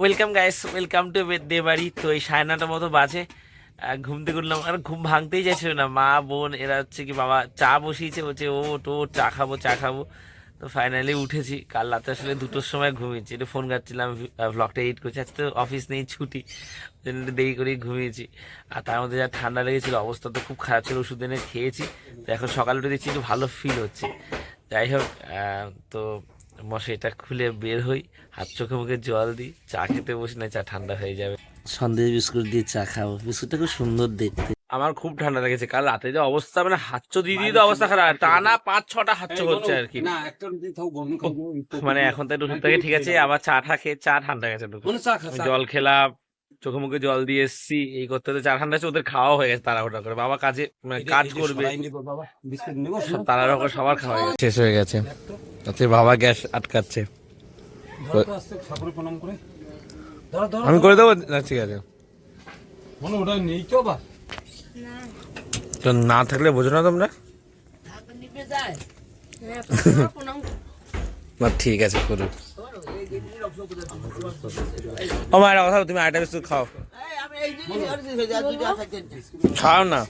Welcome guys welcome to Dey বাড়ি তো এই সাড়ে নটার মতো বাজে। ঘুম থেকে উঠলাম, আর ঘুম ভাঙতেই যাচ্ছিল না। মা, বোন, এরা হচ্ছে কি বাবা চা বসিয়েছে, বলছে, ও তো চা খাব চা খাব। তো ফাইনালি উঠেছি। কাল রাতে আসলে দুটোর সময় ঘুমিয়েছি। একটু ফোন ঘাটছিলাম ব্লগটা এডিট করছি। আজকে তো অফিস নেই, ছুটি। একটু দেরি করেই ঘুমিয়েছি। আর তার মধ্যে যা ঠান্ডা লেগেছিল, অবস্থা তো খুব খারাপ ছিল, ওষুধ এনে খেয়েছি। তো এখন সকালে উঠে দেখছি একটু ভালো ফিল হচ্ছে। যাই হোক তো মশারিটা খুলে বের হই হাত চোখে মুখে জল দিই চা খেতে বসি না চা ঠান্ডা হয়ে যাবে। সন্দেশ বিস্কুট দিয়ে চা খাব। বিস্কুটটা খুব সুন্দর দেখতে। আমার খুব ঠান্ডা লেগেছে। কাল রাতে যে অবস্থা মানে হাচ্চ দিয়ে দিয়ে তো অবস্থা খারাপ। টানা পাঁচ ছটা হাচ্চ হচ্ছে আর কি। মানে এখন তো একটু থেকে ঠিক আছে আবার চা ঠা খেয়ে চা ঠান্ডা গেছে। মানে জল খেলাম চোখে মুখে জল দিয়ে এসছি এই করতে করতে চা ঠান্ডা আছে ওদের খাওয়া হয়ে গেছে তাড়াহুড়া করে। বাবা কাজে মানে কাজ করবে। বাবা বিস্কুট তাড়াহুড়া করে সবার খাওয়া হয়ে গেছে। শেষ হয়ে গেছে। তাতে বাবা গ্যাস আটকাচ্ছে। আমি করে দেবো? না ঠিক আছে। মনে তো তো না থাকলে বোঝো না তোমরা? না ঠিক আছে করুক। একটা কথা তুমি আটা বিস্কুট খাও। খাও না।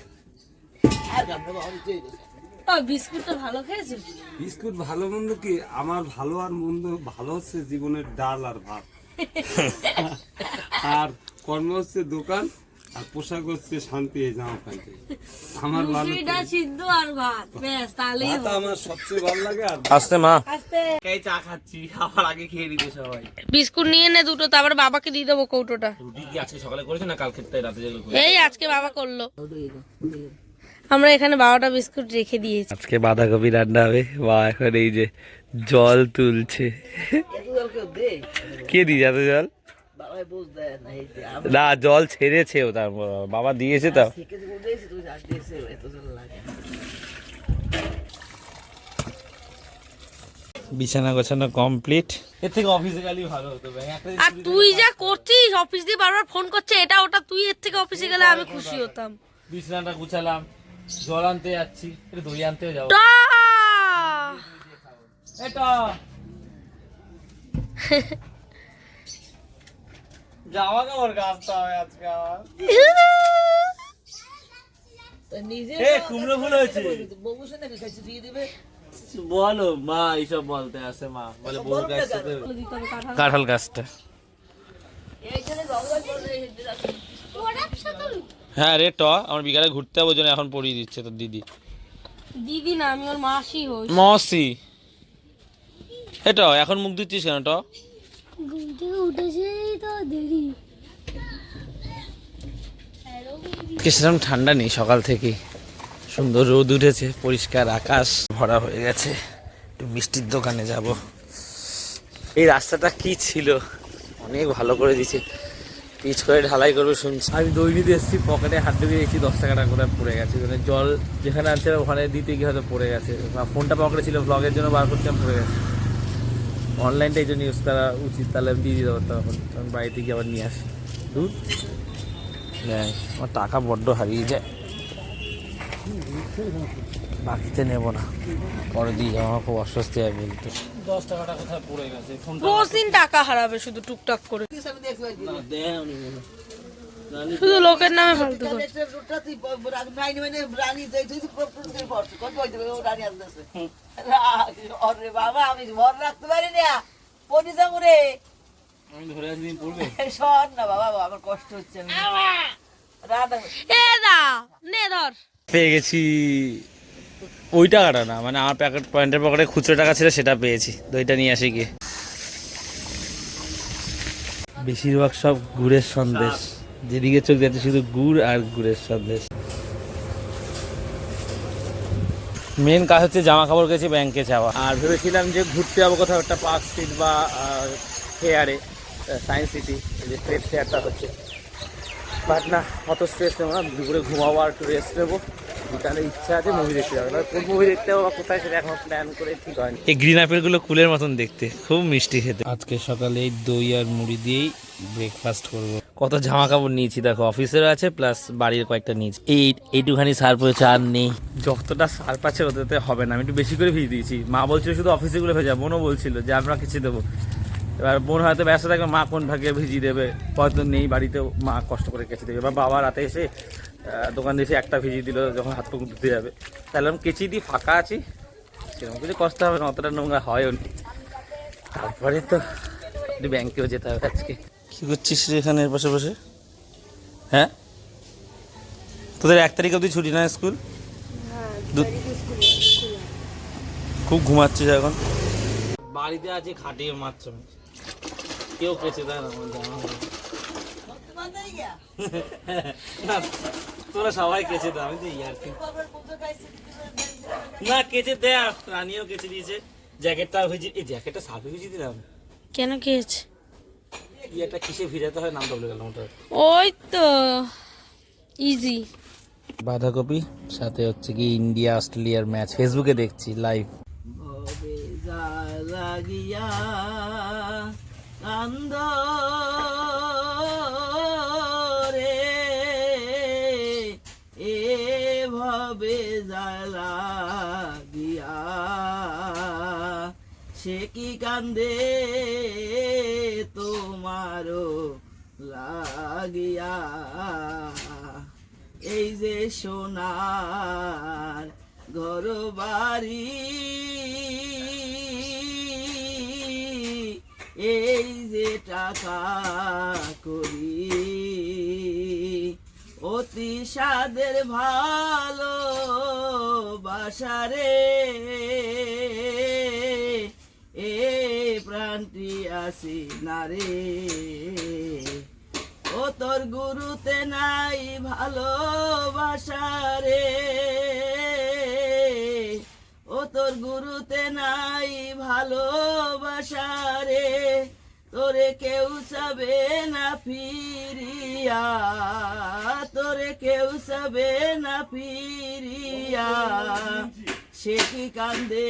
বিস্কুট ভালো মন্দ কি? আমার ভালো আর মন্দ ভালো হচ্ছে জীবনের ডাল আর ভাত। আর কর্ম হচ্ছে দোকান আর পোশাক হচ্ছে শান্তি এই জামা প্যান্টে। আমার ভালো সিদ্ধ আর ভাত। ব্যাস তাহলেই আমার সবচেয়ে ভালো লাগে আর আসতে মা। আস্তে। এই চা খাচ্ছি আবার আগে খেয়ে দিতে সবাই। বিস্কুট নিয়ে নে দুটো তারপর বাবাকে দিয়ে দেবো কৌটোটা। রুটি কি আজকে সকালে করেছ না কালকে রাতে যেগুলো এই আজকে বাবা করল। আমরা এখানে বারোটা বিস্কুট রেখে দিয়েছি। আজকে বাঁধাকপি রান্না হবে। বা এখন এই যে জল তুলছে। কে দিয়ে যাবে জল? না জল ছেড়েছে ও তার বাবা দিয়েছে তো। বিছানা গোছানো কমপ্লিট এর থেকে অফিসে গেলেই ভালো হতো আর তুই যা করছিস অফিস দিয়ে বারবার ফোন করছে এটা ওটা তুই এর থেকে অফিসে গেলে আমি খুশি হতাম। বিছানাটা গুছালাম জল আনতে যাচ্ছি একটু দই আনতেও যাব। এটা! জামা কাপড় কাচতে হবে আজকে আমার কুমড়ো ফুল হয়েছে। বলো মা এইসব বলতে আসে মা। বলে বউর কাছে কাঁঠাল। গাছটা হ্যাঁ রে ট আমার বিকালে ঘুরতে যাব জন্য এখন পড়িয়ে দিচ্ছে তোর দিদি। দিদি না আমি ওর মাসি হই। মসি। এটা এখন মুখ দিচ্ছিস কেন ট? ঘুম থেকে উঠেছেই তো দেরি। সেরকম ঠান্ডা নেই সকাল থেকে? সুন্দর রোদ উঠেছে পরিষ্কার আকাশ। ভরা হয়ে গেছে। একটু মিষ্টির দোকানে যাব। এই রাস্তাটা কি ছিল? অনেক ভালো করে দিছে পিচ করে ঢালাই করবে শুনছি। আমি দই নিতে এসেছি পকেটে হাত ঢুকে দেখছি দশ টাকাটা করে পড়ে গেছে। মানে জল যেখানে আনছে ওখানে দিতে গিয়ে হয়তো পড়ে গেছে। বা ফোনটা পকেটে ছিল ব্লগের জন্য বার করছিলাম পড়ে গেছে। অনলাইনটা এই জন্য ইউজ করা উচিত তাহলে আমি দিয়ে দিতে পারতাম এখন। কারণ বাড়িতে গিয়ে আবার নিয়ে আসি। দুধ আমার টাকা বড্ড হারিয়ে যায়। বাকিতে নেব না। পরে দিয়ে যাব আমার খুব অস্বস্তি হয় বলতে। দশ টাকাটা কোথায় পড়ে গেছে? টাকা হারাবে শুধু টুকটাক করে। শুধু লোকের নামে ফালতু করে বাবা আমি ভর রাখতে পারি না। পনি যাব রে। আমি ধরে একদিন পড়বে। সর না বাবা আমার কষ্ট হচ্ছে আমি রাধা। এ দা নে ধর। পেয়ে গেছি ওই টাকাটা না মানে আমার প্যাকেট পয়েন্টের পকেটে খুচরো টাকা ছিল সেটা পেয়েছি। দইটা নিয়ে আসি গিয়ে। বেশিরভাগ সব গুড়ের সন্দেশ। যেদিকে চোখ যাচ্ছে শুধু গুড় আর গুড়ের সন্দেশ মেন কাজ হচ্ছে জামা কাপড় গেছে ব্যাংকে যাওয়া। আর ভেবেছিলাম যে ঘুরতে যাব কোথাও একটা পার্ক স্ট্রিট বা ফেয়ারে সায়েন্স সিটি যে ট্রেড ফেয়ারটা হচ্ছে। বাট না অত স্ট্রেস নেব না দুপুরে ঘুমাবো আর একটু রেস্ট নেব। বিকালে ইচ্ছা আছে মুভি দেখতে যাব। কোন মুভি দেখতে যাব বা কোথায় সেটা এখন প্ল্যান করে ঠিক হয়নি। এই গ্রিন আপেলগুলো কুলের মতন দেখতে খুব মিষ্টি খেতে। আজকে সকালে এই দই আর মুড়ি দিয়েই ব্রেকফাস্ট করব। কত জামা কাপড় নিয়েছি দেখো অফিসের আছে প্লাস বাড়ির কয়েকটা নিয়েছি। এই এইটুখানি সার পড়েছে আর নেই। যতটা সার পাচ্ছে ওটাতে হবে না আমি একটু বেশি করে ভিজে দিয়েছি। মা বলছিল শুধু অফিসে গুলো ভেজা বোনও বলছিল যে আমরা কিছু দেবো। এবার বোন হয়তো ব্যস্ত থাকবে মা কোন ভাগে ভিজিয়ে দেবে হয়তো নেই বাড়িতেও মা কষ্ট করে কেচে দেবে। বা বাবা রাতে এসে দোকান দিয়ে এসে একটা ভিজিয়ে দিল যখন হাত পাক ধুতে যাবে। তাহলে আমি কেচি দিই ফাঁকা আছি। সেরকম কিছু কষ্ট হবে না অতটা নোংরা হয়ও নি। তারপরে তো ব্যাংকেও যেতে হবে আজকে। কী করছিস রে এখানে বসে বসে? হ্যাঁ? তোদের এক তারিখ অবধি ছুটি না স্কুল? দু- খুব ঘুমাচ্ছিস এখন? বাড়িতে আছে খাটিয়ে মারছ কেউ কেছে দেয় না আমার তোরা সবাই কেচে দাও আমি তো ইয়ার না কেচে দেয় রানিও কেচে দিয়েছে। জ্যাকেটটা ভিজি এই জ্যাকেটটা সাফে ভিজিয়ে দিলাম। কেন খেয়েছে কি একটা কিসে ভিজাতে হয় নামটা বলে গেলাম ওটা ওই তো ইজি বাঁধাকপি সাথে হচ্ছে কি ইন্ডিয়া অস্ট্রেলিয়ার ম্যাচ ফেসবুকে দেখছি লাইভ লাগিয়া কান্দ। কি কান্দে তোমারও লাগিয়া? এই যে সোনার ঘর বাড়ি এই যে টাকা করি, অতি সাদের ভালো বাসারে প্রাণটি আসি না রে। ও তোর গুরুতে নাই ভালোবাসা রে। ও তোর গুরুতে নাই ভালোবাসা রে। তোরে কেউ চাবে না ফিরিয়া। তোরে কেউ চাবে না ফিরিয়া। সে কি কান্দে?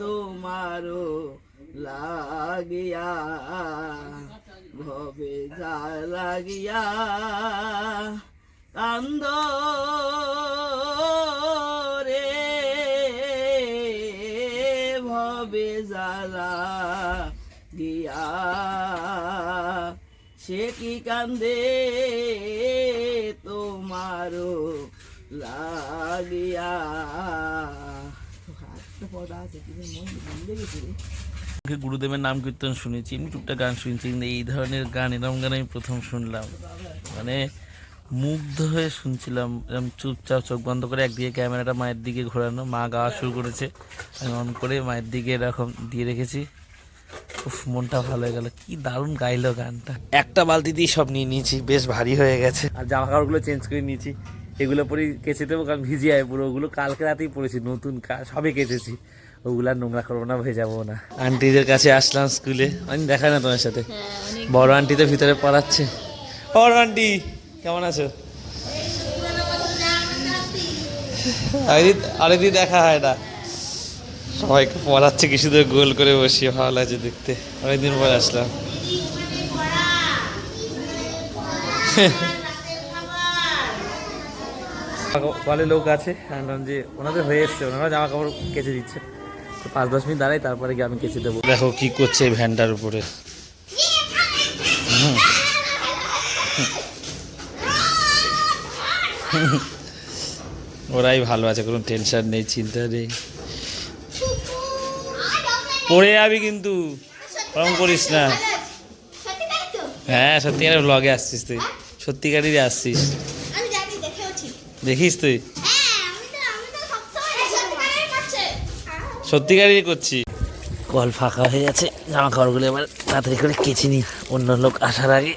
তোমারও লাগিয়া, ভবে যা লাগিয়া কান্দ রে, ভবে জ্বালা গিয়া সে কি কান্দে তোমারও লাগিয়া? মুখে গুরুদেবের নাম কীর্তন শুনেছি এমনি টুকটা গান শুনছি, কিন্তু এই ধরনের গান এরকম গান আমি প্রথম শুনলাম। মানে মুগ্ধ হয়ে শুনছিলাম এরকম চুপচাপ চোখ বন্ধ করে একদিকে ক্যামেরাটা মায়ের দিকে ঘোরানো, মা গাওয়া শুরু করেছে, আমি অন করে মায়ের দিকে এরকম দিয়ে রেখেছি। উফ, মনটা ভালো হয়ে গেল, কি দারুণ গাইলো গানটা। একটা বালতি বালতিতেই সব নিয়ে নিয়েছি, বেশ ভারী হয়ে গেছে। আর জামা কাপড়গুলো চেঞ্জ করে নিয়েছি। এগুলো পরেই কেচে দেবো কারণ ভিজে যায় পুরো। ওগুলো কালকে রাতেই পরেছি নতুন কা- সবে কেচেছি। ওগুলো আর নোংরা করব না ভেজাবো না। আন্টিদের কাছে আসলাম স্কুলে। আমি দেখা না তোমার সাথে? বড় আন্টি তো ভিতরে পড়াচ্ছে। বড় আন্টি কেমন আছো? আরেকদিন দেখা হয় না। সবাইকে পড়াচ্ছে কিছু তো গোল করে বসিয়ে ভালো লাগছে দেখতে। অনেকদিন পর আসলাম। কলে লোক আছে যে ওনাদের হয়ে এসছে, ওনারা জামা কাপড় কেচে দিচ্ছে। তো পাঁচ দশ মিনিট দাঁড়াই, তারপরে গিয়ে আমি কেচে দেবো। দেখো কি করছে এই ভ্যানটার উপরে। ওরাই ভালো আছে, কোনো টেনশন নেই, চিন্তা নেই। পড়ে যাবি কিন্তু, ওরকম করিস না। হ্যাঁ সত্যিকারের ব্লগে আসছিস তুই। সত্যিকারেরই আসছিস। দেখিস তুই। সত্যিকারই করছি। কল ফাঁকা হয়ে গেছে জামা কাপড়গুলো এবার তাড়াতাড়ি করে কেচে নি। অন্য লোক আসার আগে।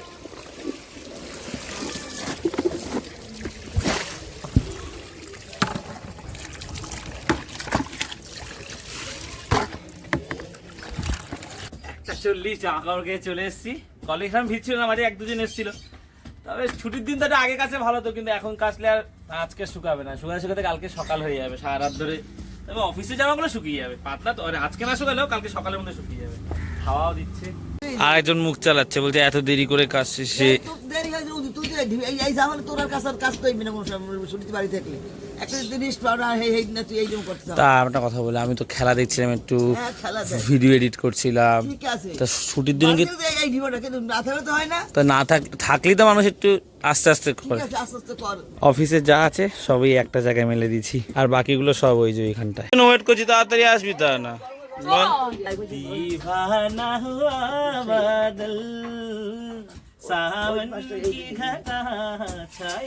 একটা চল্লিশ জামা কাপড় খেয়ে চলে এসেছি। কলেজ ভিড় ছিল না মাঝে এক দুজন এসেছিল। তবে ছুটির দিন তো আগে কাছে ভালো তো কিন্তু এখন কাচলে আর আজকে শুকাবে না। শুকাতে শুকাতে কালকে সকাল হয়ে যাবে সারা রাত ধরে। তবে অফিসে জামাগুলো শুকিয়ে যাবে পাতলা তো আজকে না শুকালেও কালকে সকালের মধ্যে শুকিয়ে যাবে। হাওয়াও দিচ্ছে। আর একজন মুখ চালাচ্ছে বলছে এত দেরি করে কাজ শেষে। দেরি তুই এই- এই যাওয়ালে তোর আর আর কাজ করবি না কোনো সময় ছুটি বাড়ি থাকলে। একটা জিনিস পাও না এই এই না তুই এই জন্য করতে তা একটা কথা বলে আমি তো খেলা দেখছিলাম একটু হ্যাঁ ভিডিও এডিট করছিলাম। তা ছুটির দিনে এই- কিন্তু না থাকলে তো হয় না। তা না থাক থাকলেই তো মানুষ একটু আস্তে আস্তে করে। আছে আস্তে আস্তে কর। অফিসে যা আছে সবই একটা জায়গায় মেলে দিছি আর বাকিগুলো সব ওই যে ওইখানটায়। ওয়েট করছি তাড়াতাড়ি আসবি তা না? বল। সাবন কি ঘটা ছাই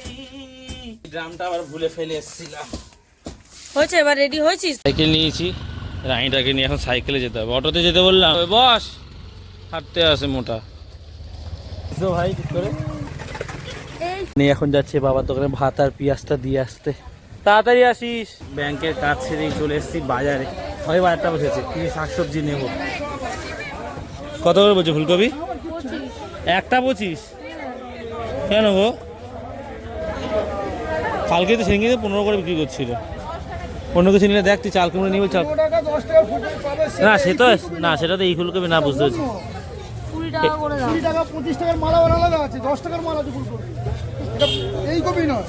ড্রামটা আবার ভুলে ফেলে এসেছিলাম। হয়েছে এবার রেডি হয়েছিস? সাইকেল নিয়েছি রাইটাকে নিয়ে এখন সাইকেলে যেতে হবে। অটোতে যেতে বললাম বস হাঁটতে আসে মোটা। ভাই ঠিক করে? নিয়ে এখন যাচ্ছে বাবার দোকানে ভাত আর পেঁয়াজটা দিয়ে আসতে। তাড়াতাড়ি আসিস। ব্যাংকের কাজ ছেড়ে চলে এসেছি বাজারে। হয় বাজারটা বসেছে কিছু শাকসবজি নেব? কত করে বলছে ফুলকপি? একটা পঁচিশ। কেন গো? কালকে তো সেদিনকে পনেরো করে বিক্রি করছিল। অন্য কিছু নিলে দেখ তুই চাল কুমড়ো নিবি চাল না সে তো না সেটা তো এই ফুলকপি না বুঝতে পারছি। কুড়ি টাকা করে দাও। কুড়ি টাকা পঁচিশ টাকার মালা আবার আলাদা আছে দশ টাকার মালা আছে ফুলকপি। এটা এই কপি নয়।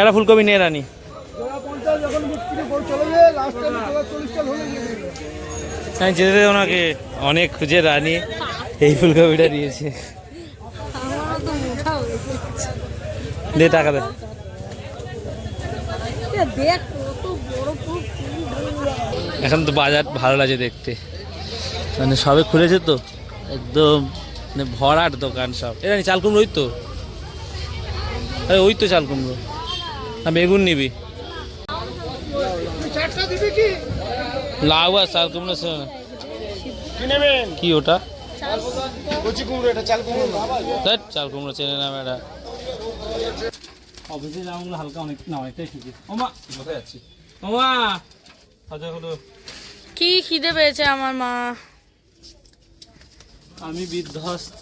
একটা ফুলকপি নিয়ে রানি। চলে যায় লাস্ট টাইম চল্লিশ টাকা আমি যেতে ওনাকে অনেক খুঁজে রানি এই ফুলকপিটা দিয়েছে। দে টাকা দে। এখন তো বাজার ভালো লাগে দেখতে। মানে সবে খুলেছে তো? একদম মানে ভরাট দোকান সব। এ রানি চাল কুমড়ো ওই তো? আরে ওই তো চাল কুমড়ো। না বেগুন নিবি। চারটা দিবি কি লাউ আর চাল কুমড়ো কি ওটা? কচি কুমড়ো চাল কুমড়ো ধ্যাৎ, চাল কুমড়ো চেনে না ম্যাডা অফিসে যাওয়া হালকা অনেক না অনেকটাই শিখেছি ওমা কোথায় যাচ্ছি ওমা আচ্ছা হলো। কি খিদে পেয়েছে আমার মা। আমি বিধ্বস্ত।